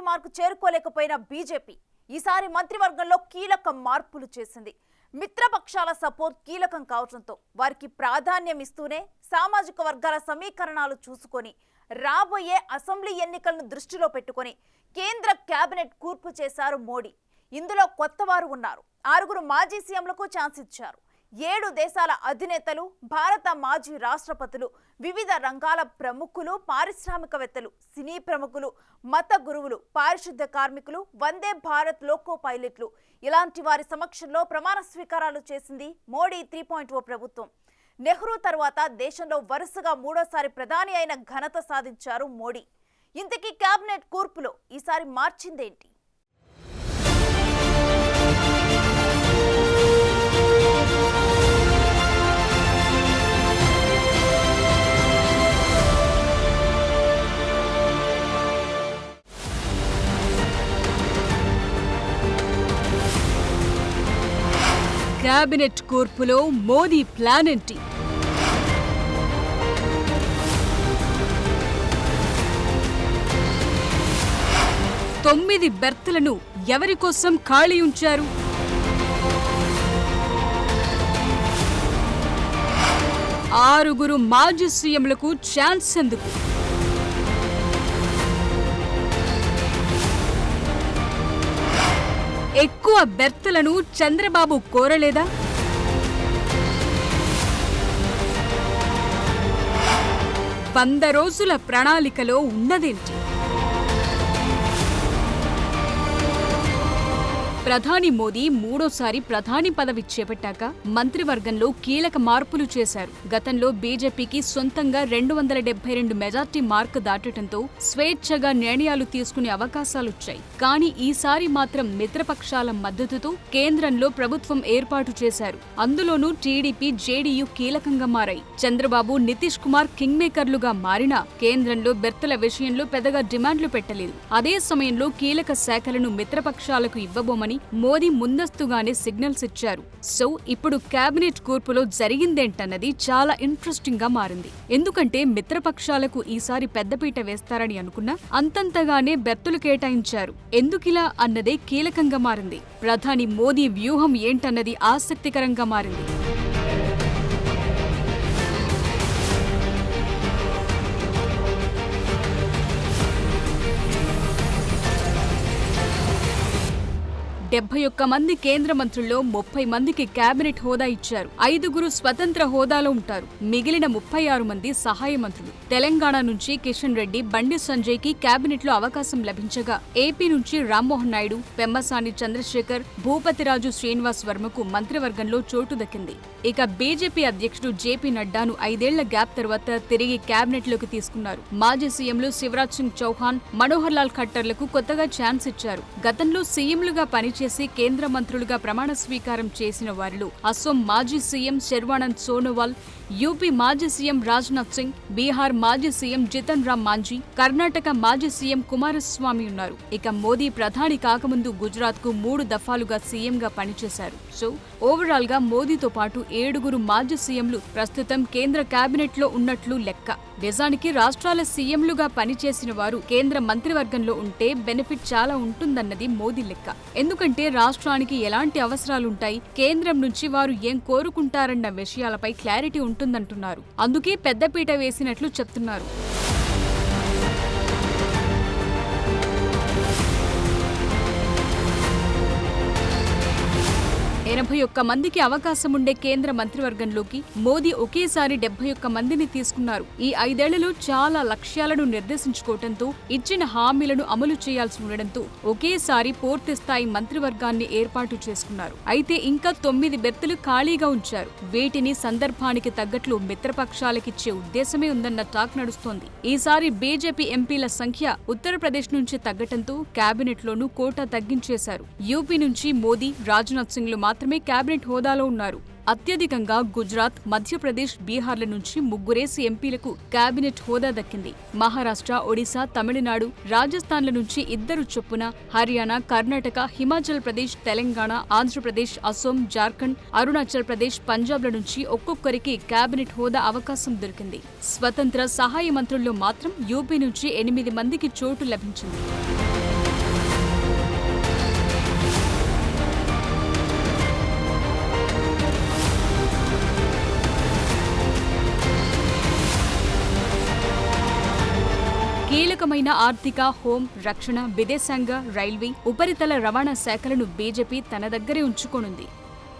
Party mark చేరుకోలేకపోయిన BJP ఈసారి మంత్రివర్గంలో కీలక మార్పులు చేసింది. మిత్రపక్షాల సపోర్ట్ కీలకం కావడంతో వారికి ప్రాధాన్యం ఇస్తూనే సామాజిక వర్గాల సమీకరణాలు చూసుకొని రాబోయే అసెంబ్లీ ఎన్నికలను దృష్టిలో పెట్టుకొని కేంద్ర కేబినెట్ కూర్పు చేశారు మోడీ. ఇందులో కొత్తవారు ఉన్నారు. ఆరుగురు మాజీ సీఎంలకు ఛాన్స్ ఇచ్చారు. ఏడు దేశాల అధినేతలు భారత మాజీ రాష్ట్రపతులు వివిధ రంగాల ప్రముఖులు పారిశ్రామికవేత్తలు సినీ ప్రముఖులు మత గురువులు పారిశుద్ధ కార్మికులు వందే భారత్ లోకో పైలట్లు. ఇలాంటి వారి సమక్షంలో ప్రమాణ స్వీకారాలు చేసింది మోడీ త్రీ పాయింట్ ఓ ప్రభుత్వం. నెహ్రూ తర్వాత దేశంలో వరుసగా మూడోసారి ప్రధాని అయిన ఘనత సాధించారు మోడీ. ఇంతకీ కేబినెట్ కూర్పులో ఈసారి మార్చిందేంటి? కేబినెట్ కూర్పులో మోదీ ప్లాన్ ఏంటి తొమ్మిది బెర్తులను ఎవరి కోసం ఖాళీ ఉంచారు? ఆరుగురు మాజీ సీఎంలకు ఛాన్స్ ఎందుకు? ఎక్కువ బెర్తులను చంద్రబాబు కోరలేదా? వంద రోజుల ప్రణాళికలో ఉన్నదేంటి? ప్రధాని మోదీ మూడోసారి ప్రధాని పదవి చేపట్టాక మంత్రివర్గంలో కీలక మార్పులు చేశారు. గతంలో బీజేపీకి సొంతంగా రెండు వందల డెబ్బై రెండు మెజార్టీ మార్క్ దాటడంతో స్వేచ్ఛగా నిర్ణయాలు తీసుకునే అవకాశాలొచ్చాయి కానీ ఈసారి మాత్రం మిత్రపక్షాల మద్దతుతో కేంద్రంలో ప్రభుత్వం ఏర్పాటు చేశారు. అందులోనూ టీడీపీ జేడీయూ కీలకంగా మారాయి. చంద్రబాబు నితీష్ కుమార్ కింగ్ మేకర్లుగా మారినా కేంద్రంలో బెర్తల విషయంలో పెద్దగా డిమాండ్లు పెట్టలేదు. అదే సమయంలో కీలక శాఖలను మిత్రపక్షాలకు ఇవ్వబోమని మోదీ ముందస్తుగానే సిగ్నల్స్ ఇచ్చారు. సో ఇప్పుడు కేబినెట్ కూర్పులో జరిగిందేంటన్నది చాలా ఇంట్రెస్టింగ్గా మారింది. ఎందుకంటే మిత్రపక్షాలకు ఈసారి పెద్దపీట వేస్తారని అనుకున్నా అంతంతగానే బెర్తులు కేటాయించారు. ఎందుకిలా అన్నదే కీలకంగా మారింది. ప్రధాని మోదీ వ్యూహం ఏంటన్నది ఆసక్తికరంగా మారింది. డెబ్బై ఒక్క మంది కేంద్ర మంత్రుల్లో ముప్పై మందికి కేబినెట్ హోదా ఇచ్చారు. ఐదుగురు స్వతంత్ర హోదాలో ఉంటారు. మిగిలిన ముప్పై ఆరు మంది సహాయ మంత్రులు. తెలంగాణ నుంచి కిషన్ రెడ్డి బండి సంజయ్కి కేబినెట్లో అవకాశం లభించగా ఏపీ నుంచి రామ్మోహన్ నాయుడు పెమ్మసాని చంద్రశేఖర్ భూపతిరాజు శ్రీనివాస్ వర్మకు మంత్రివర్గంలో చోటు దక్కింది. ఇక బీజేపీ అధ్యక్షుడు జేపీ నడ్డాను ఐదేళ్ళ గ్యాప్ తర్వాత తిరిగి కేబినెట్లోకి తీసుకున్నారు. మాజీ సీఎంలు శివరాజ్ సింగ్ చౌహాన్ మనోహర్ లాల్ ఖట్టర్లకు కొత్తగా ఛాన్స్ ఇచ్చారు. గతంలో సీఎంలుగా పనిచేసి చేసి కేంద్ర మంత్రులుగా ప్రమాణ స్వీకారం చేసిన వారిలో అసోం మాజీ సీఎం శర్వానంద్ సోనోవాల్ యూపీ మాజీ సీఎం రాజ్నాథ్ సింగ్ బీహార్ మాజీ సీఎం జితన్ రామ్ మాంజీ కర్ణాటక మాజీ సీఎం కుమారస్వామి ఉన్నారు. ఇక మోదీ ప్రధాని కాకముందు గుజరాత్కు మూడు దఫాలుగా సీఎంగా పనిచేశారు. సో ఓవరాల్గా మోదీతో పాటు ఏడుగురు మాజీ సీఎంలు ప్రస్తుతం కేంద్ర కేబినెట్లో ఉన్నట్లు లెక్క. నిజానికి రాష్ట్రాల సీఎంలుగా పనిచేసిన వారు కేంద్ర మంత్రివర్గంలో ఉంటే బెనిఫిట్ చాలా ఉంటుందన్నది మోదీ లెక్క. ఎందుకంటే రాష్ట్రానికి ఎలాంటి అవసరాలుంటాయి? కేంద్రం నుంచి వారు ఏం కోరుకుంటారన్న విషయాలపై క్లారిటీ ఉంటుందంటున్నారు. అందుకే పెద్దపీట వేసినట్లు చెప్తున్నారు. ఎనభై ఒక్క మందికి అవకాశం ఉండే కేంద్ర మంత్రివర్గంలోకి మోదీ ఒకేసారి డెబ్బై ఒక్క మందిని తీసుకున్నారు. ఈ ఐదేళ్ళలో చాలా లక్ష్యాలను నిర్దేశించుకోవడంతో ఇచ్చిన హామీలను అమలు చేయాల్సి ఉండడంతో ఒకేసారి పూర్తి స్థాయి మంత్రివర్గాన్ని ఏర్పాటు చేసుకున్నారు. అయితే ఇంకా తొమ్మిది బెర్తులు ఖాళీగా ఉంచారు. వీటిని సందర్భానికి తగ్గట్లు మిత్రపక్షాలకిచ్చే ఉద్దేశమే ఉందన్న టాక్ నడుస్తోంది. ఈసారి బీజేపీ ఎంపీల సంఖ్య ఉత్తరప్రదేశ్ నుంచి తగ్గటంతో కేబినెట్ లోనూ కోటా తగ్గించేశారు. యూపీ నుంచి మోదీ రాజ్నాథ్ సింగ్లు మాత్రం మాత్రమే కేబినెట్ హోదాలో ఉన్నారు. అత్యధికంగా గుజరాత్ మధ్యప్రదేశ్ బీహార్ల నుంచి ముగ్గురేసి ఎంపీలకు కేబినెట్ హోదా దక్కింది. మహారాష్ట్ర ఒడిశా తమిళనాడు రాజస్థాన్ల నుంచి ఇద్దరు చొప్పున హర్యానా కర్ణాటక హిమాచల్ ప్రదేశ్ తెలంగాణ ఆంధ్రప్రదేశ్ అసోం జార్ఖండ్ అరుణాచల్ ప్రదేశ్ పంజాబ్ల నుంచి ఒక్కొక్కరికి కేబినెట్ హోదా అవకాశం దొరికింది. స్వతంత్ర సహాయ మంత్రుల్లో మాత్రం యూపీ నుంచి ఎనిమిది మందికి చోటు లభించింది. కీలకమైన ఆర్థిక హోం రక్షణ విదేశాంగ రైల్వే ఉపరితల రవాణా శాఖలను బీజేపీ తన దగ్గరే ఉంచుకోనుంది.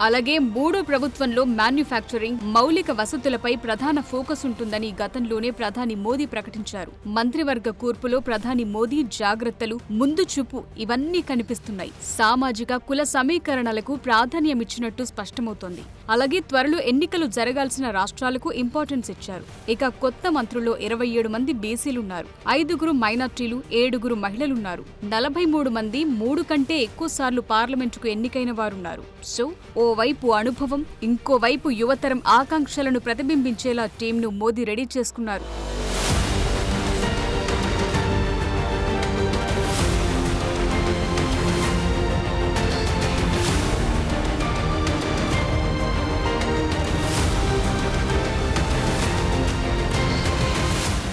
అలాగే మూడో ప్రభుత్వంలో మ్యానుఫ్యాక్చరింగ్ మౌలిక వసతులపై ప్రధాన ఫోకస్ ఉంటుందని గతంలోనే ప్రధాని మోదీ ప్రకటించారు. మంత్రివర్గ కూర్పులో ప్రధాని మోదీ జాగ్రత్తలు ముందు చూపు ఇవన్నీ కనిపిస్తున్నాయి. సామాజిక కుల సమీకరణలకు ప్రాధాన్యమిచ్చినట్టు స్పష్టమవుతోంది. అలాగే త్వరలో ఎన్నికలు జరగాల్సిన రాష్ట్రాలకు ఇంపార్టెన్స్ ఇచ్చారు. ఇక కొత్త మంత్రుల్లో ఇరవై ఏడు మంది బీసీలున్నారు. ఐదుగురు మైనార్టీలు ఏడుగురు మహిళలున్నారు. నలభై మూడు మంది మూడు కంటే ఎక్కువ సార్లు పార్లమెంటుకు ఎన్నికైన వారున్నారు. సో ఓ ఓవైపు అనుభవం ఇంకోవైపు యువతరం ఆకాంక్షలను ప్రతిబింబించేలా టీంను మోదీ రెడీ చేసుకున్నారు.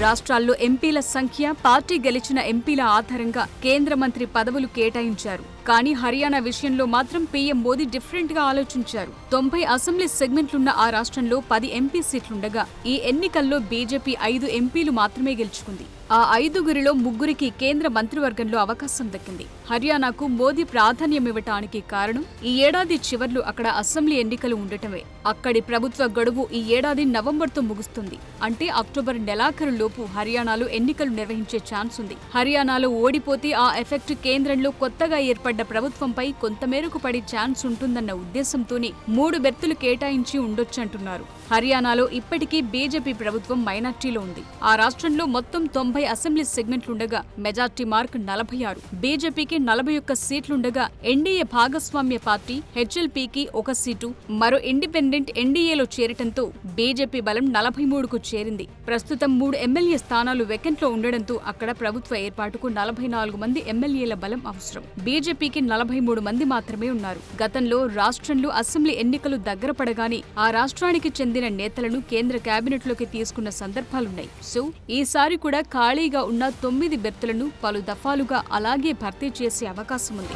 రాష్ట్రాల్లో ఎంపీల సంఖ్య పార్టీ గెలిచిన ఎంపీల ఆధారంగా కేంద్ర మంత్రి పదవులు కేటాయించారు. కానీ హర్యానా విషయంలో మాత్రం పీఎం మోదీ డిఫరెంట్గా ఆలోచించారు. తొంభై అసెంబ్లీ సెగ్మెంట్లున్న ఆ రాష్ట్రంలో పది ఎంపీ సీట్లుండగా ఈ ఎన్నికల్లో బీజేపీ ఐదు ఎంపీలు మాత్రమే గెలుచుకుంది. ఆ ఐదుగురిలో ముగ్గురికి కేంద్ర మంత్రివర్గంలో అవకాశం దక్కింది. హర్యానాకు మోదీ ప్రాధాన్యమివ్వటానికి కారణం ఈ ఏడాది చివర్లో అక్కడ అసెంబ్లీ ఎన్నికలు ఉండటమే. అక్కడి ప్రభుత్వ గడువు ఈ ఏడాది నవంబర్తో ముగుస్తుంది. అంటే అక్టోబర్ నెలాఖరులోపు హర్యానాలో ఎన్నికలు నిర్వహించే ఛాన్స్ ఉంది హర్యానాలో ఓడిపోతే ఆ ఎఫెక్ట్ కేంద్రంలో కొత్తగా ఏర్పడ్డ ప్రభుత్వంపై కొంతమేరకు పడే ఛాన్స్ ఉంటుందన్న ఉద్దేశంతోనే మూడు బెర్తులు కేటాయించి ఉండొచ్చంటున్నారు. హర్యానాలో ఇప్పటికీ బీజేపీ ప్రభుత్వం మైనార్టీలో ఉంది. ఆ రాష్ట్రంలో మొత్తం తొంభై అసెంబ్లీ సెగ్మెంట్లుండగా మెజార్టీ మార్క్ నలభై ఆరు. బీజేపీకి నలభై ఒక్క సీట్లుండగా ఎన్డీఏ భాగస్వామ్య పార్టీ హెచ్ఎల్పీకి ఒక సీటు మరో ఇండిపెండెంట్ ఎన్డీఏలో చేరటంతో బీజేపీ బలం నలభై మూడుకు చేరింది. ప్రస్తుతం మూడు ఎమ్మెల్యే స్థానాలు వెకెంట్లో ఉండడంతో అక్కడ ప్రభుత్వ ఏర్పాటుకు నలభై నాలుగు మంది ఎమ్మెల్యేల బలం అవసరం. టీడీపీకి నలభై మూడు మంది మాత్రమే ఉన్నారు. గతంలో రాష్ట్రంలో అసెంబ్లీ ఎన్నికలు దగ్గర పడగానే ఆ రాష్ట్రానికి చెందిన నేతలను కేంద్ర కేబినెట్లోకి తీసుకున్న సందర్భాలున్నాయి. సో ఈసారి కూడా ఖాళీగా ఉన్న తొమ్మిది బెర్తులను పలు దఫాలుగా అలాగే భర్తీ చేసే అవకాశం ఉంది